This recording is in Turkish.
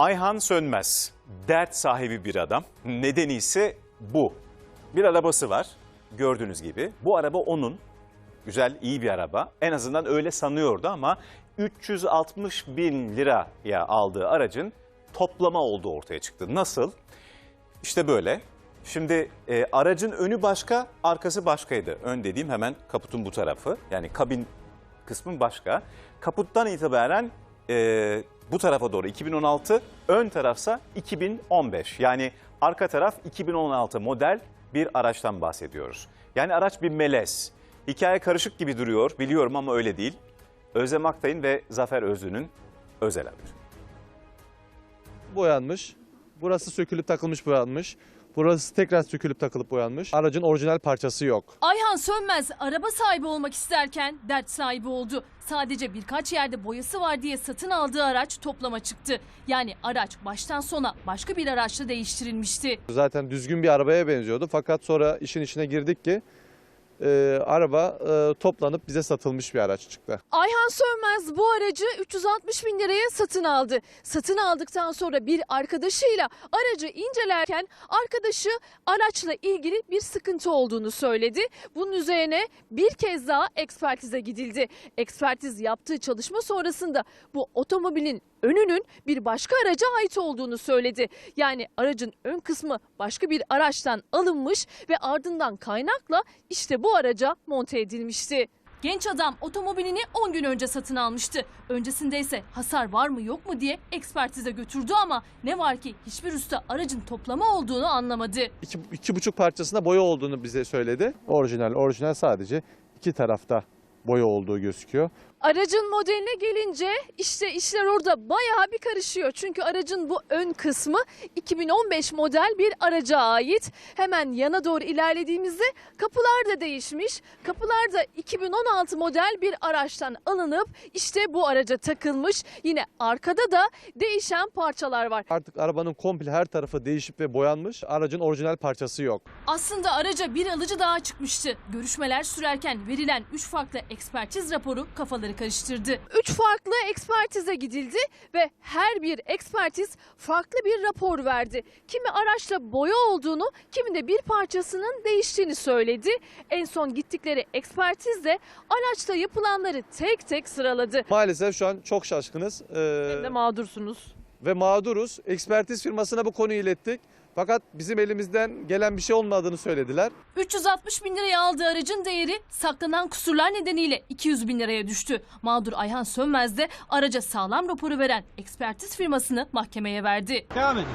Ayhan Sönmez, dert sahibi bir adam. Nedeni ise bu. Bir arabası var gördüğünüz gibi. Bu araba onun. Güzel, iyi bir araba. En azından öyle sanıyordu ama 360 bin liraya aldığı aracın toplama olduğu ortaya çıktı. Nasıl? İşte böyle. Şimdi e, aracın önü başka, arkası başkaydı. Ön dediğim hemen kaputun bu tarafı. Yani kabin kısmın başka. Kaputtan itibaren e, bu tarafa doğru 2016, ön tarafsa 2015. Yani arka taraf 2016 model bir araçtan bahsediyoruz. Yani araç bir melez. Hikaye karışık gibi duruyor biliyorum ama öyle değil. Özlem Aktay'ın ve Zafer Özlü'nün özel haberi. boyanmış. Burası sökülüp takılmış boyanmış. Burası tekrar sökülüp takılıp boyanmış. Aracın orijinal parçası yok. Ayhan Sönmez araba sahibi olmak isterken dert sahibi oldu. Sadece birkaç yerde boyası var diye satın aldığı araç toplama çıktı. Yani araç baştan sona başka bir araçla değiştirilmişti. Zaten düzgün bir arabaya benziyordu. Fakat sonra işin içine girdik ki e, araba e, toplanıp bize satılmış bir araç çıktı. Ayhan Sönmez bu aracı 360 bin liraya satın aldı. Satın aldıktan sonra bir arkadaşıyla aracı incelerken arkadaşı araçla ilgili bir sıkıntı olduğunu söyledi. Bunun üzerine bir kez daha ekspertize gidildi. Ekspertiz yaptığı çalışma sonrasında bu otomobilin önünün bir başka araca ait olduğunu söyledi. Yani aracın ön kısmı başka bir araçtan alınmış ve ardından kaynakla işte bu araca monte edilmişti. Genç adam otomobilini 10 gün önce satın almıştı. Öncesinde ise hasar var mı yok mu diye ekspertize götürdü ama ne var ki hiçbir usta aracın toplama olduğunu anlamadı. İki, iki buçuk parçasında boya olduğunu bize söyledi. Orijinal, orijinal sadece iki tarafta boya olduğu gözüküyor. Aracın modeline gelince işte işler orada bayağı bir karışıyor. Çünkü aracın bu ön kısmı 2015 model bir araca ait. Hemen yana doğru ilerlediğimizde kapılar da değişmiş. Kapılar da 2016 model bir araçtan alınıp işte bu araca takılmış. Yine arkada da değişen parçalar var. Artık arabanın komple her tarafı değişip ve boyanmış. Aracın orijinal parçası yok. Aslında araca bir alıcı daha çıkmıştı. Görüşmeler sürerken verilen 3 farklı ekspertiz raporu kafaları karıştırdı. 3 farklı ekspertize gidildi ve her bir ekspertiz farklı bir rapor verdi. Kimi araçla boya olduğunu, kimi de bir parçasının değiştiğini söyledi. En son gittikleri ekspertiz de araçta yapılanları tek tek sıraladı. Maalesef şu an çok şaşkınız ee, Hem de mağdursunuz. Ve mağduruz. Ekspertiz firmasına bu konuyu ilettik. Fakat bizim elimizden gelen bir şey olmadığını söylediler. 360 bin liraya aldığı aracın değeri saklanan kusurlar nedeniyle 200 bin liraya düştü. Mağdur Ayhan Sönmez de araca sağlam raporu veren ekspertiz firmasını mahkemeye verdi. Devam edin.